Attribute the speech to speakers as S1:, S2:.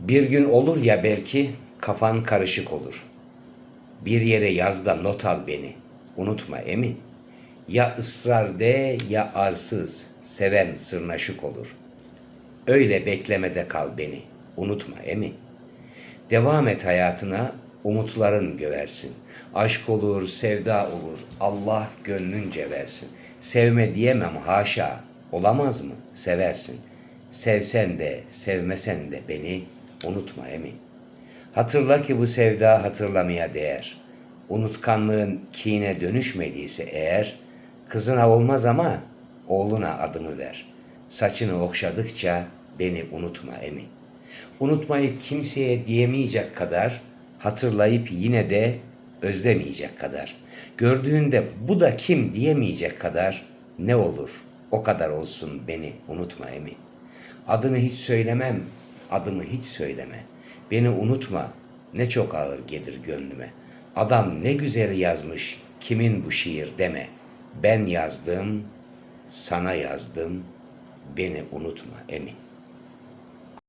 S1: Bir gün olur ya belki kafan karışık olur. Bir yere yaz da not al beni. Unutma emi. Ya ısrar de ya arsız. Seven sırnaşık olur. Öyle beklemede kal beni. Unutma emi. Devam et hayatına, umutların göversin. Aşk olur, sevda olur, Allah gönlünce versin. Sevme diyemem haşa, olamaz mı? Seversin. Sevsen de, sevmesen de beni unutma emin. Hatırla ki bu sevda hatırlamaya değer. Unutkanlığın kine dönüşmediyse eğer, kızına olmaz ama oğluna adımı ver. Saçını okşadıkça beni unutma emin. Unutmayıp kimseye diyemeyecek kadar, hatırlayıp yine de özlemeyecek kadar. Gördüğünde bu da kim diyemeyecek kadar ne olur o kadar olsun beni unutma emin. Adını hiç söylemem, adımı hiç söyleme. Beni unutma, ne çok ağır gelir gönlüme. Adam ne güzel yazmış, kimin bu şiir deme. Ben yazdım, sana yazdım, beni unutma emin.